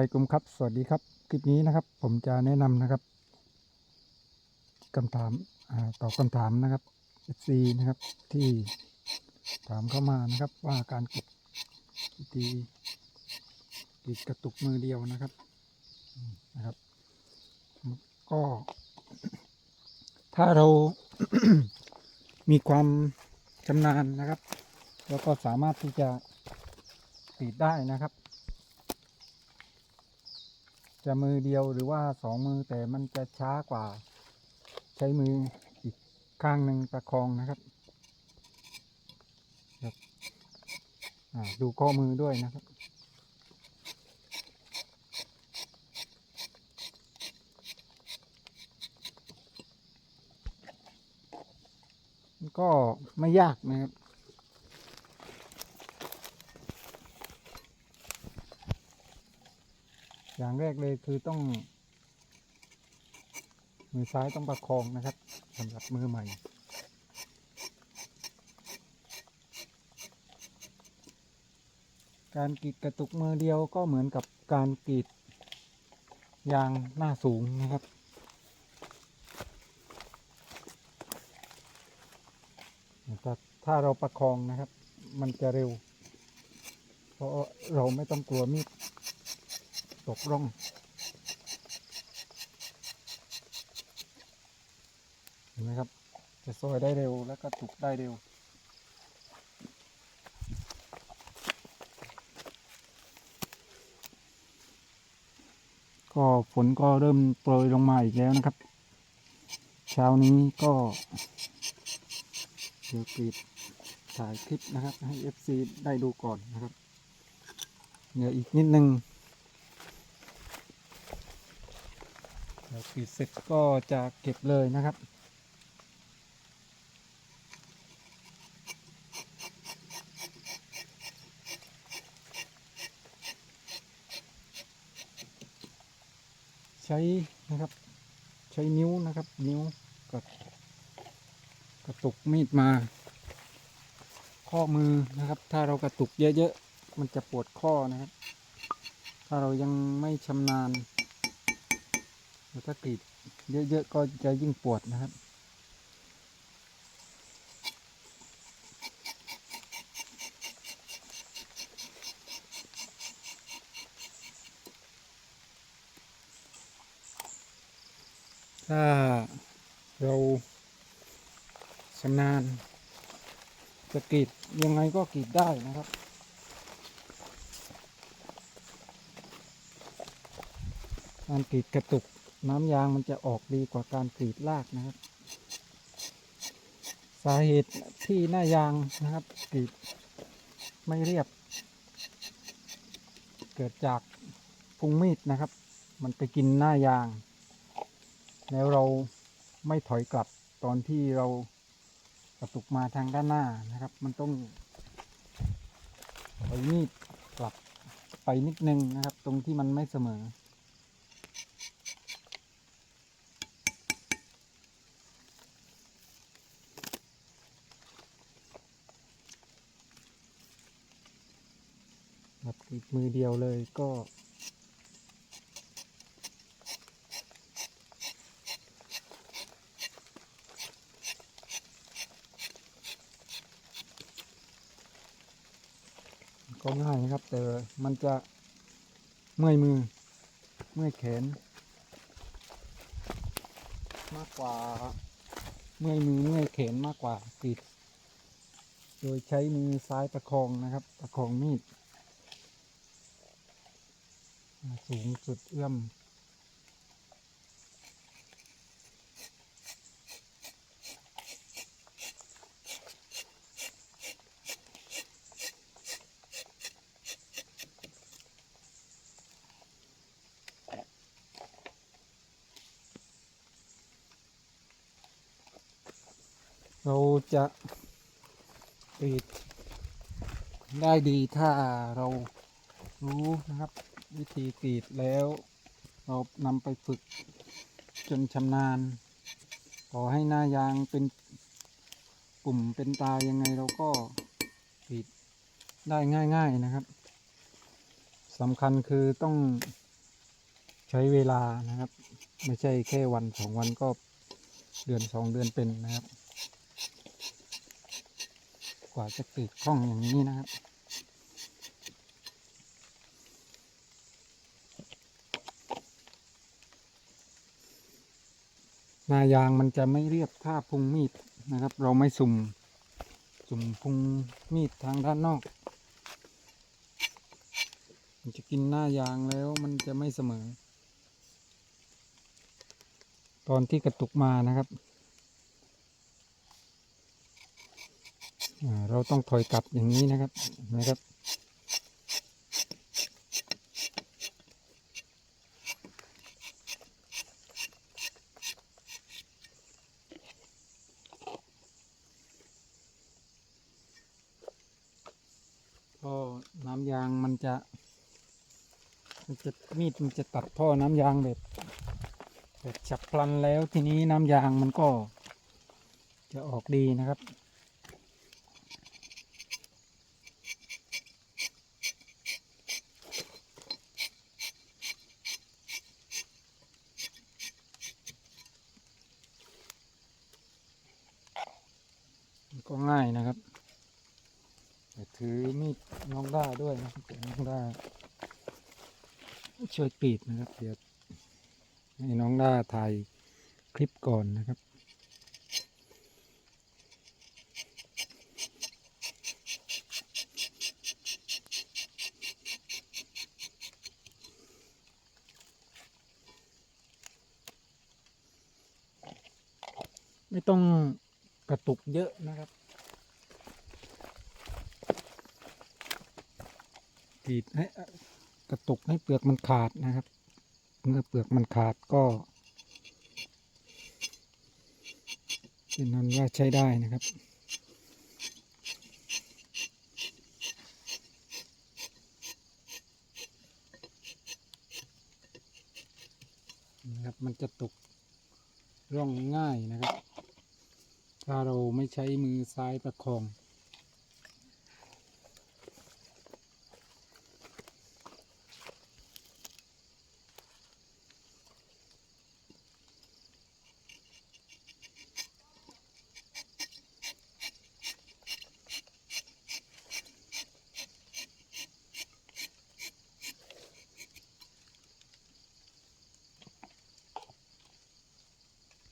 ลัยกุมครับ สวัสดีครับ คลิปนี้นะครับ ผมจะแนะนำนะครับคำถามอตอบคำถามนะครับ FC นะครับ ที่ถามเข้ามานะครับ ว่าการกดตีกีดกระตุกมือเดียวนะครับนะครับ ก็ ถ้าเรามีความชำนาญนะครับ แล้วก็สามารถที่จะกรีดได้นะครับ จะมือเดียวหรือว่าสองมือแต่มันจะช้ากว่า ใช้มืออีกข้างหนึ่งประคองนะครับครับดูข้อมือด้วยนะครับ ก็ไม่ยากนะครับ อย่างแรกเลยคือต้อง มือซ้ายต้องประคองนะครับสำหรับมือใหม่การกรีดกระตุกมือเดียวก็เหมือนกับการกรีดยางหน้าสูงนะครับ ถ้าเราประคองนะครับ มันจะเร็ว เพราะเราไม่ต้องกลัวมีด ตกร่องเห็นไหมครับ จะซอยได้เร็วแล้วก็ตุกได้เร็วก็ฝนก็เริ่มโปรยลงมาอีกแล้วนะครับ เช้านี้ก็เดี๋ยวกรีดถ่ายคลิปนะครับ ให้ FC ได้ดูก่อนนะครับ เดี๋ยวอีกนิดนึง เดี๋ยวกรีดเสร็จก็จะเก็บเลยนะครับ ใช้นะครับ ใช้นิ้วนะครับ นิ้วกับกระตุกมีดมา ข้อมือนะครับ ถ้าเรากระตุกเยอะๆมันจะปวดข้อนะครับ ถ้าเรายังไม่ชำนาญ หรือถ้ากรีดเยอะๆก็จะยิ่งปวดนะครับถ้าเราชำนาญจะกรีดยังไงก็กรีดได้นะครับ การกรีดกระตุก น้ำยางมันจะออกดีกว่าการกรีดลากนะครับ สาเหตุที่หน้ายางนะครับกรีดไม่เรียบ เกิดจากพุงมีดนะครับ มันไปกินหน้ายาง แล้วเราไม่ถอยกลับตอนที่เรากระตุกมาทางด้านหน้านะครับ มันต้องถอยมีดกลับไปนิดนึงนะครับ ตรงที่มันไม่เสมอ แบบกรีดมือเดียวเลยก็ ก็ง่ายนะครับ แต่มันจะเมื่อยมือ เมื่อยแขน มากกว่า เมื่อยมือเมื่อยแขนมากกว่ากรีดโดยใช้มือซ้ายประคองนะครับ ประคองมีด สูงสุดเอื้อม เราจะกรีดได้ดีถ้าเรารู้นะครับ วิธีกรีดแล้ว เรานำไปฝึกจนชำนาญ ต่อให้หน้ายางเป็นปุ่มเป็นตายังไงเราก็กรีดได้ง่าย ๆนะครับสำคัญคือต้องใช้เวลานะครับ ไม่ใช่แค่วันสองวันก็เดือนสองเดือนเป็นนะครับ กว่าจะติดคล่องอย่างนี้นะครับ นายางมันจะไม่เรียบท่าพุงมีดนะครับ เราไม่สุ่มสุ่มพุงมีดทางด้านนอก มันจะกินหน้ายางแล้วมันจะไม่เสมอ ตอนที่กระตุกมานะครับ เราต้องถอยกลับอย่างนี้นะครับนะครับ ก็ น้ำยางมันจะ มันจะมีดมันจะตัดท่อน้ำยางแบบแบบฉับพลันแล้วทีนี้น้ำยางมันก็ จะออกดีนะครับก็ง่ายนะครับ ถือมีดน้องด้าด้วยนะครับเดี๋ยวน้องด้าช่วยปีดนะครับเดี๋ยวให้น้องด้าถ่ายคลิปก่อนนะครับไม่ต้องกระตุกเยอะนะครับีดให้กระตุกให้เปลือกมันขาดนะครับ เมื่อเปลือกมันขาดก็เป็นนั้นว่าใช้ได้นะครับนะครับมันจะตกร่องง่ายนะครับ ถ้าเราไม่ใช้มือซ้ายประคอง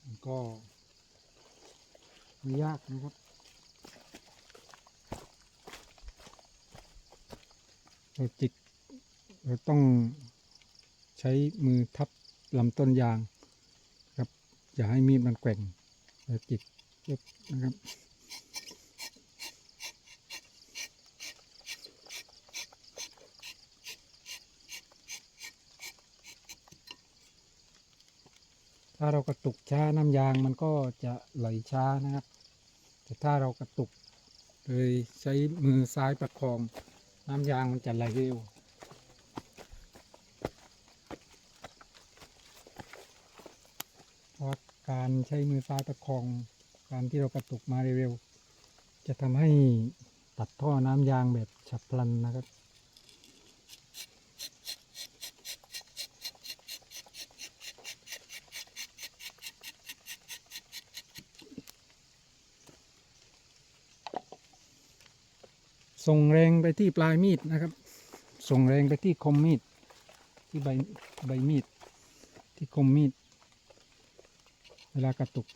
มันก็ไม่ ยากนะครับเราจิกเราต้องใช้มือทับลำต้นยางครับ อย่าให้มีดมันแกว่งเราจิกยกนะครับถ้าเรากระตุกช้าน้ำยางมันก็จะไหลช้านะครับ แต่ถ้าเรากระตุกโดยใช้มือซ้ายประคอง น้ำยางมันจะไหลเร็วเพราะการใช้มือซ้ายประคอง การที่เรากระตุกมาเร็วๆจะทำให้ตัดท่อน้ำยางแบบฉับพลันนะครับ ส่งแรงไปที่ปลายมีดนะครับ ส่งแรงไปที่คมมีด ที่ใบใบมีด ที่คมมีด เวลากระตุก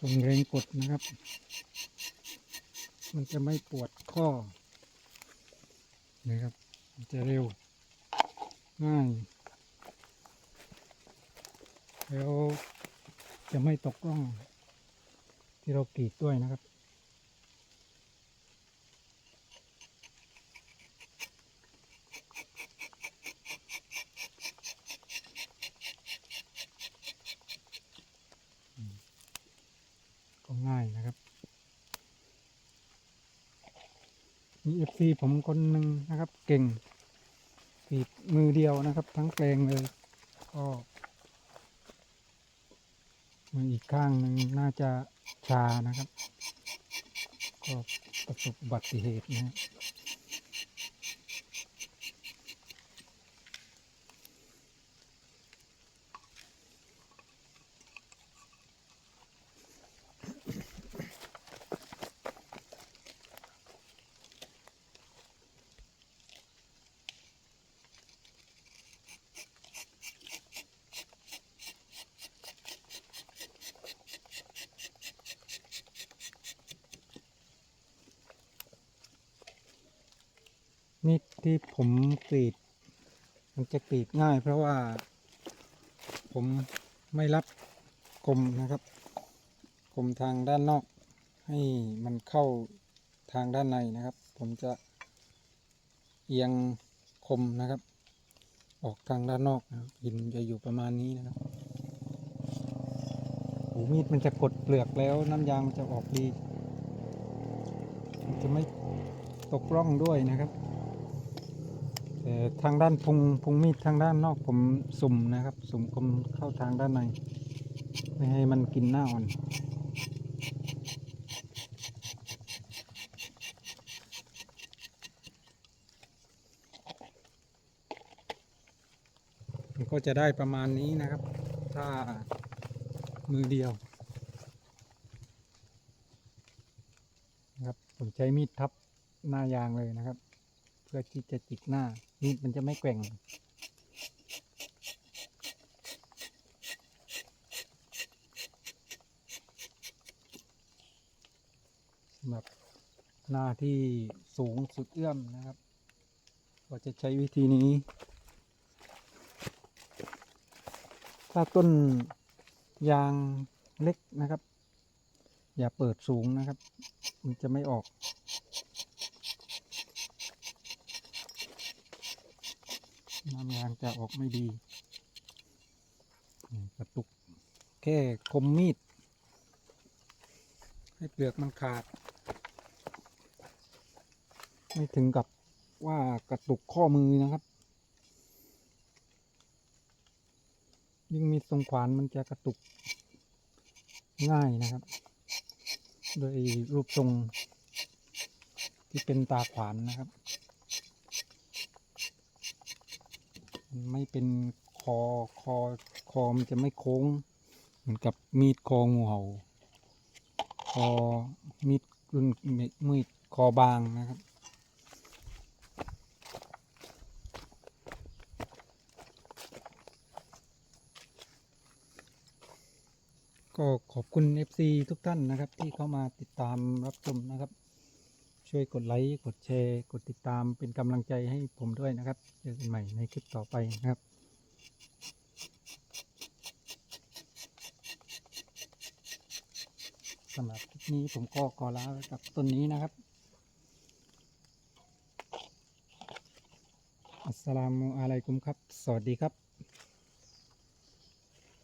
ส่งแรงกดนะครับ มันจะไม่ปวดข้อนะครับจะเร็ว ง่าย แล้วจะไม่ตกร่อง ที่เรากรีดด้วยนะครับ ก็ง่ายนะครับ มีเอฟซีผมคนหนึ่งนะครับ เก่งกรีดมือเดียวนะครับ ทั้งแปลงเลย ก็มืออีกข้างหนึ่งน่าจะ ชานะครับ ก็ประสบอุบัติเหตุนะครับ มีดที่ผมกรีด มันจะกรีดง่าย เพราะว่า ผมไม่รับคมนะครับคมทางด้านนอก ให้มันเข้าทางด้านในนะครับ ผมจะเอียงคมนะครับ ออกทางด้านนอกนะหินจะอยู่ประมาณนี้นะครับหูมีดมันจะกดเปลือกแล้วน้ำยางมันจะออกดี มันจะไม่ตกร่องด้วยนะครับ แต่ทางด้านพุงพุงมีดทางด้านนอกผมสุ่มนะครับ สุ่มคมเข้าทางด้านใน ไม่ให้มันกินหน้าอ่อนมันก็จะได้ประมาณนี้นะครับ ถ้ามือเดียวนะครับผมใช้มีดทับหน้ายางเลยนะครับ เพื่อที่จะจิกหน้า มีดมันจะไม่แกว่งสำหรับหน้าที่สูงสุดเอื้อมนะครับ ก็จะใช้วิธีนี้ ถ้าต้นยางเล็กนะครับ อย่าเปิดสูงนะครับ มันจะไม่ออก น้ำยางจะออกไม่ดีกระตุกแค่คมมีด ให้เปลือกมันขาด ไม่ถึงกับว่ากระตุกข้อมือนะครับ ยิ่งมีดทรงขวานมันจะกระตุกง่ายนะครับ โดยรูปทรงที่เป็นตาขวานนะครับ มัน ไม่เป็นคอคอคอมันจะไม่โค้ง เหมือนกับมีดคองูเห่าคอมีดรุ่นมีดคอบางนะครับก็ขอบคุณ FC ทุกท่านนะครับ ที่เข้ามาติดตามรับชมนะครับ ช่วยกดไลค์ กดแชร์ กดติดตามเป็นกำลังใจให้ผมด้วยนะครับ เจอกันใหม่ในคลิปต่อไปนะครับสำหรับคลิปนี้ผมก็ขอลาไว้กับต้นนี้นะครับ อัสสลามุอะลัยกุมครับ สวัสดีครับ